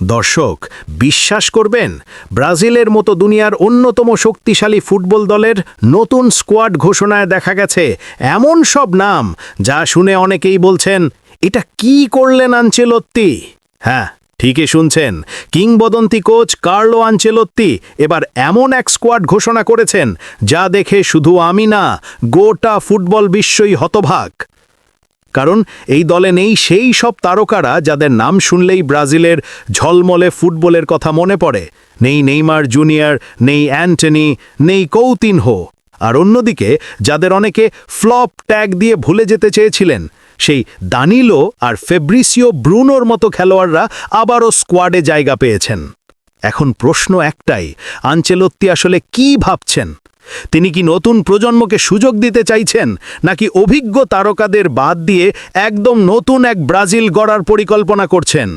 দর্শক, বিশ্বাস করবেন, ব্রাজিলের মতো দুনিয়ার অন্যতম শক্তিশালী ফুটবল দলের নতুন স্কোয়াড ঘোষণায় দেখা গেছে এমন সব নাম যা শুনে অনেকেই বলছেন, এটা কি করলেন আঞ্চেলত্তি হ্যাঁ ঠিকই শুনছেন, কিংবদন্তি কোচ কার্লো আঞ্চেলত্তি এবার এমন এক স্কোয়াড ঘোষণা করেছেন যা দেখে শুধু আমি না, গোটা ফুটবল বিশ্বই হতভাগ। কারণ এই দলে নেই সেই সব তারকারা যাদের নাম শুনলেই ব্রাজিলের ঝলমলে ফুটবলের কথা মনে পড়ে। নেই নেইমার জুনিয়র, নেই অ্যান্টনি, নেই কৌতিনহো। আর অন্যদিকে যাদের অনেকে ফ্লপ ট্যাগ দিয়ে ভুলে যেতে চেয়েছিলেন, সেই দানিলো আর ফেব্রিসিও ব্রুনোর মতো খেলোয়াড়রা আবারও স্কোয়াডে জায়গা পেয়েছেন। এখন প্রশ্ন একটাই, আঞ্চেলত্তি আসলে কি ভাবছেন? তিনি কি নতুন প্রজন্মকে সুযোগ দিতে চাইছেন, নাকি অভিজ্ঞ তারকাদের বাদ দিয়ে একদম নতুন এক ব্রাজিল গড়ার পরিকল্পনা করছেন?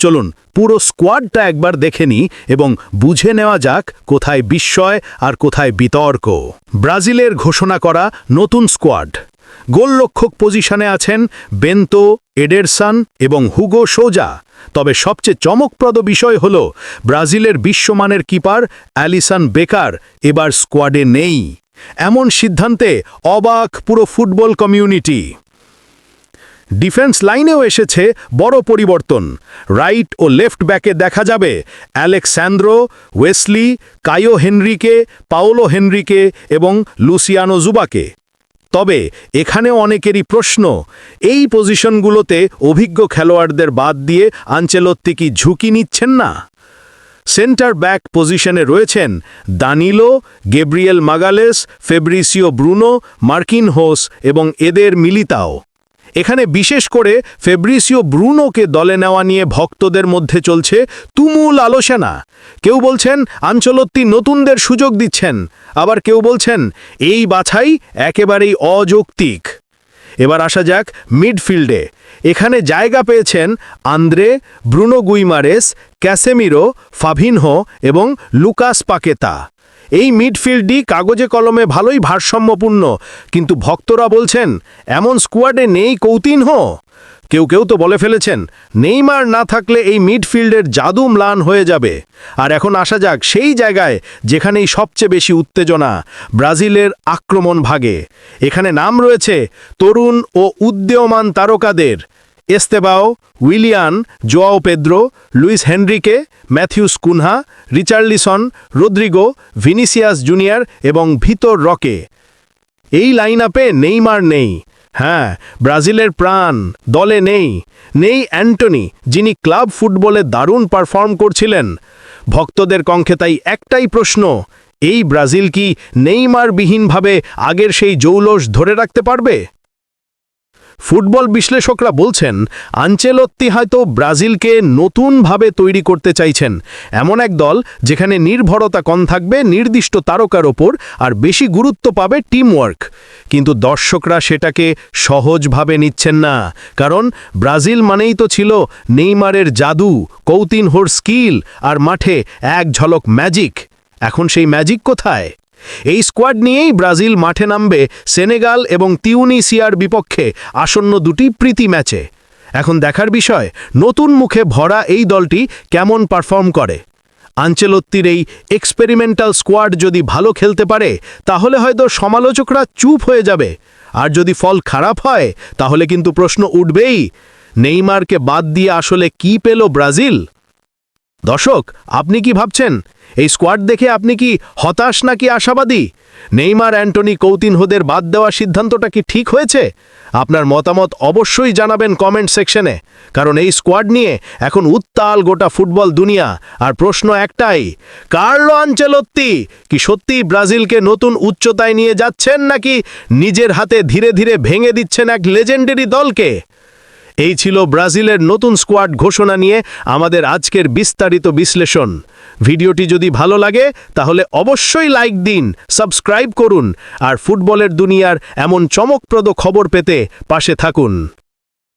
চলুন পুরো স্কোয়াডটা একবার দেখে নিই এবং বুঝে নেওয়া যাক কোথায় বিস্ময় আর কোথায় বিতর্ক। ব্রাজিলের ঘোষণা করা নতুন স্কোয়াড। গোলরক্ষক পজিশনে আছেন বেন্তো, এডেরসান এবং হুগো সোজা। তবে সবচেয়ে চমকপ্রদ বিষয় হল, ব্রাজিলের বিশ্বমানের কিপার অ্যালিসান বেকার এবার স্কোয়াডে নেই। এমন সিদ্ধান্তে অবাক পুরো ফুটবল কমিউনিটি। ডিফেন্স লাইনেও এসেছে বড় পরিবর্তন। রাইট ও লেফট ব্যাকে দেখা যাবে Alex Sandro Wesley, Caio Henrique, Paulo Henrique এবং লুসিয়ানো জুবাকে। তবে এখানে অনেকেরই প্রশ্ন, এই পজিশনগুলোতে অভিজ্ঞ খেলোয়াড়দের বাদ দিয়ে আঞ্চেলত্তি কি ঝুঁকি নিচ্ছেন না? সেন্টার ব্যাক পজিশনে রয়েছেন দানিলো, গেব্রিয়েল মাগালেস, ফেব্রিসিও ব্রুনো মার্কিন হোস এবং এদের মিলিতাও। এখানে বিশেষ করে ফেব্রিসিও ব্রুনোকে দলে নেওয়া নিয়ে ভক্তদের মধ্যে চলছে তুমুল আলোচনা। কেউ বলছেন আঞ্চলত্তি নতুনদের সুযোগ দিচ্ছেন, আবার কেউ বলছেন এই বাছাই একেবারেই অযৌক্তিক। এবার আসা যাক মিডফিল্ডে। এখানে জায়গা পেয়েছেন Andre, Bruno Guimaraes, Casemiro, Fabinho এবং লুকাস পাকেতা। এই মিডফিল্ডটি কাগজে কলমে ভালোই ভারসাম্যপূর্ণ। কিন্তু ভক্তরা বলছেন, এমন স্কোয়াডে নেই কৌতিনহ কেউ কেউ তো বলে ফেলেছেন, নেইমার না থাকলে এই মিডফিল্ডের জাদু ম্লান হয়ে যাবে। আর এখন আসা যাক সেই জায়গায় যেখানেই সবচেয়ে বেশি উত্তেজনা, ব্রাজিলের আক্রমণ ভাগে। এখানে নাম রয়েছে তরুণ ও উদ্যমান তারকাদের। Estevao, Willian, Joao Pedro, Luiz Henrique, Matheus Cunha, Richarlison, Rodrigo, Vinicius Junior এবং ভিতর রকে। এই লাইন আপে নেইমার নেই। হ্যাঁ ব্রাজিলের প্রাণ, দলে নেই। নেই অ্যান্টনি, যিনি ক্লাব ফুটবলে দারুণ পারফর্ম করছিলেন। ভক্তদের কঙ্খে তাই একটাই প্রশ্ন, এই ব্রাজিল কি নেইমারবিহীনভাবে আগের সেই জৌলস ধরে রাখতে পারবে? ফুটবল বিশ্লেষকরা বলছেন, আঞ্চেলত্তি হয়তো ব্রাজিলকে নতুনভাবে তৈরি করতে চাইছেন। এমন এক দল যেখানে নির্ভরতা কম থাকবে, নির্দিষ্ট তারকার ওপর আর বেশি গুরুত্ব পাবে টিমওয়ার্ক। কিন্তু দর্শকরা সেটাকে সহজভাবে নিচ্ছেন না, কারণ ব্রাজিল মানেই তো ছিল নেইমারের জাদু, কৌতিনহোর স্কিল আর মাঠে এক ঝলক ম্যাজিক। এখন সেই ম্যাজিক কোথায়? এই স্কোয়াড নিয়েই ব্রাজিল মাঠে নামবে সেনেগাল এবং তিউনিসিয়ার বিপক্ষে আসন্ন দুটি প্রীতি ম্যাচে। এখন দেখার বিষয়, নতুন মুখে ভরা এই দলটি কেমন পারফর্ম করে? আঞ্চেলত্তির এই এক্সপেরিমেন্টাল স্কোয়াড যদি ভালো খেলতে পারে, তাহলে হয়তো সমালোচকরা চুপ হয়ে যাবে। আর যদি ফল খারাপ হয়, তাহলে কিন্তু প্রশ্ন উঠবেই। নেইমারকে বাদ দিয়ে আসলে কি পেল ব্রাজিল? দর্শক, আপনি কি ভাবছেন? এই স্কোয়াড দেখে আপনি কি হতাশ নাকি আশাবাদী? নেইমার, অ্যান্টনি কৌতিনহোদের বাদ দেওয়ার সিদ্ধান্তটা কি ঠিক হয়েছে? আপনার মতামত অবশ্যই জানাবেন কমেন্ট সেকশনে কারণ এই স্কোয়াড নিয়ে এখন উত্তাল গোটা ফুটবল দুনিয়া। আর প্রশ্ন একটাই, কার্লো আঞ্চেলত্তি কি সত্যি ব্রাজিলকে নতুন উচ্চতায় নিয়ে যাচ্ছেন নাকি নিজের হাতে ধীরে ধীরে ভেঙে দিচ্ছেন এক লেজেন্ডারি দলকে? এই ছিল ব্রাজিলের নতুন স্কোয়াড ঘোষণা নিয়ে আমাদের আজকের বিস্তারিত বিশ্লেষণ। ভিডিওটি যদি ভালো লাগে, তাহলে অবশ্যই লাইক দিন, সাবস্ক্রাইব করুন, আর ফুটবলের দুনিয়ার এমন চমকপ্রদ খবর পেতে পাশে থাকুন।